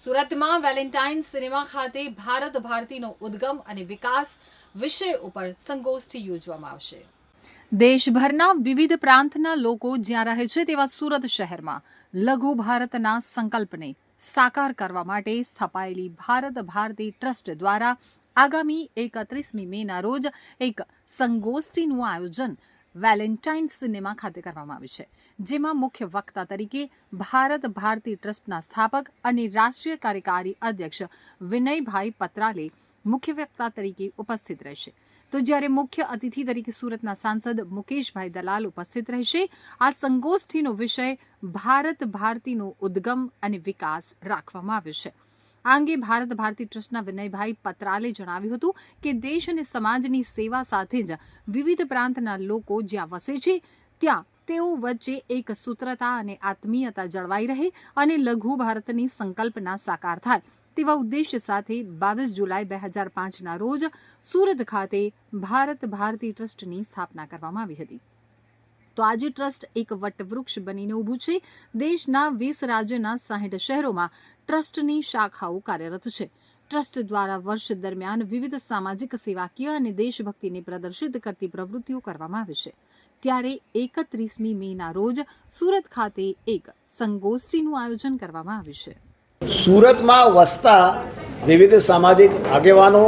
સુરતમાં Valentine cinema ખાતે ભારત ભારતીનો ઉદ્ગમ અને વિકાસ વિષય ઉપર સંગોષ્ઠી યોજવામાં આવશે. દેશભરના વિવિધ પ્રાંતના લોકો જ્યાં રહે છે તેવા સુરત શહેરમાં લઘુ ભારતના સંકલ્પને સાકાર કરવા માટે સ્થપાયેલી ભારત ભારતી ટ્રસ્ટ દ્વારા આગામી એકત્રીસમી મેના રોજ એક સંગોષ્ઠીનું આયોજન વેલેન્ટાઇન સિનેમા ખાતે કરવામાં આવી છે, જેમાં મુખ્ય વક્તા તરીકે ભારત ભારતી ટ્રસ્ટના સ્થાપક અને રાષ્ટ્રીય કાર્યકારી અધ્યક્ષ વિનયભાઈ પત્રાલે મુખ્ય વક્તા તરીકે ઉપસ્થિત રહેશે. તો જ્યારે મુખ્ય અતિથિ તરીકે સુરતના સાંસદ મુકેશભાઈ દલાલ ઉપસ્થિત રહેશે, આ સંગોષ્ઠીનો વિષય ભારત ભારતીનો ઉદ્ગમ અને વિકાસ રાખવામાં આવ્યો છે. આ અંગે ભારત ભારતી ટ્રસ્ટના વિનયભાઈ પત્રાલે જણાવ્યું હતું કે દેશ અને સમાજની સેવા સાથે જ વિવિધ પ્રાંતના લોકો જ્યાં વસે છે, ત્યાં તેઓ વચ્ચે એક સૂત્રતા અને આત્મીયતા જળવાઈ રહે અને લઘુ ભારતની સંકલ્પના સાકાર થાય. તેવા ઉદ્દેશ્ય સાથે બાવીસ જુલાઈ બે હજાર પાંચના રોજ સુરત ખાતે ભારત ભારતી ટ્રસ્ટની સ્થાપના કરવામાં આવી હતી. તો આજે ટ્રસ્ટ એક વટવૃક્ષ બનીને ઊભું છે. દેશના વીસ રાજ્યના સાહીઠ શહેરોમાં ટ્રસ્ટની શાખાઓ કાર્યરત છે. ટ્રસ્ટ દ્વારા વર્ષ દરમિયાન વિવિધ સામાજિક, સેવાકીય અને દેશભક્તિને પ્રદર્શિત કરતી પ્રવૃત્તિઓ કરવામાં આવે છે. ત્યારે એકત્રીસમી મેના રોજ સુરત ખાતે એક સંગોષ્ઠીનું આયોજન કરવામાં આવ્યું છે. સુરતમાં વસતા વિવિધ સામાજિક આગેવાનો,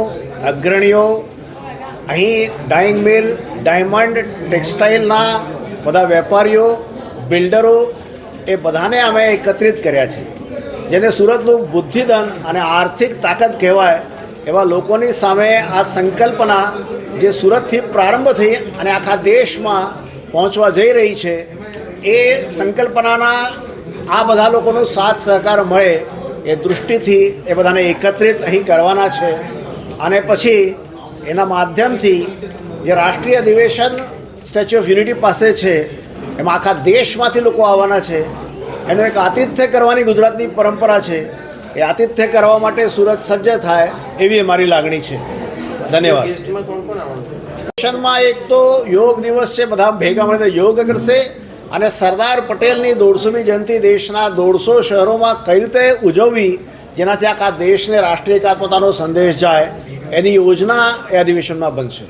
અગ્રણીઓ, અહીં ડાઇંગ મિલ, ડાયમંડ ટેક્સટાઇલના બધા વેપારીઓ, બિલ્ડરો એ બધાને અમે એકત્રિત કર્યા છે. જેને સુરતનું બુદ્ધિધન અને આર્થિક તાકાત કહેવાય, એવા લોકોની સામે આ સંકલ્પના જે સુરતથી પ્રારંભ થઈ અને આખા દેશમાં પહોંચવા જઈ રહી છે, એ સંકલ્પનાના આ બધા લોકોનો સાથ સહકાર મળે એ દૃષ્ટિથી એ બધાને એકત્રિત અહીં કરવાના છે. અને પછી એના માધ્યમથી જે રાષ્ટ્રીય અધિવેશન સ્ટેચ્યુ ઓફ યુનિટી પાસે છે એમાં આખા દેશમાંથી લોકો આવવાના છે. એનું એક આતિથ્ય કરવાની ગુજરાતની પરંપરા છે. એ આતિથ્ય કરવા માટે સુરત સજ્જ થાય એવી અમારી લાગણી છે. ધન્યવાદ. સેશનમાં એક તો યોગ દિવસ છે બધા ભેગા મળીને યોગ કરશે અને સરદાર પટેલની દોઢસોમી જયંતિ દેશના દોઢસો શહેરોમાં કઈ રીતે ઉજવવી જેનાથી આખા દેશને રાષ્ટ્રીય એકાત્મતાનો સંદેશ જાય એની યોજના એ અધિવેશનમાં બનશે.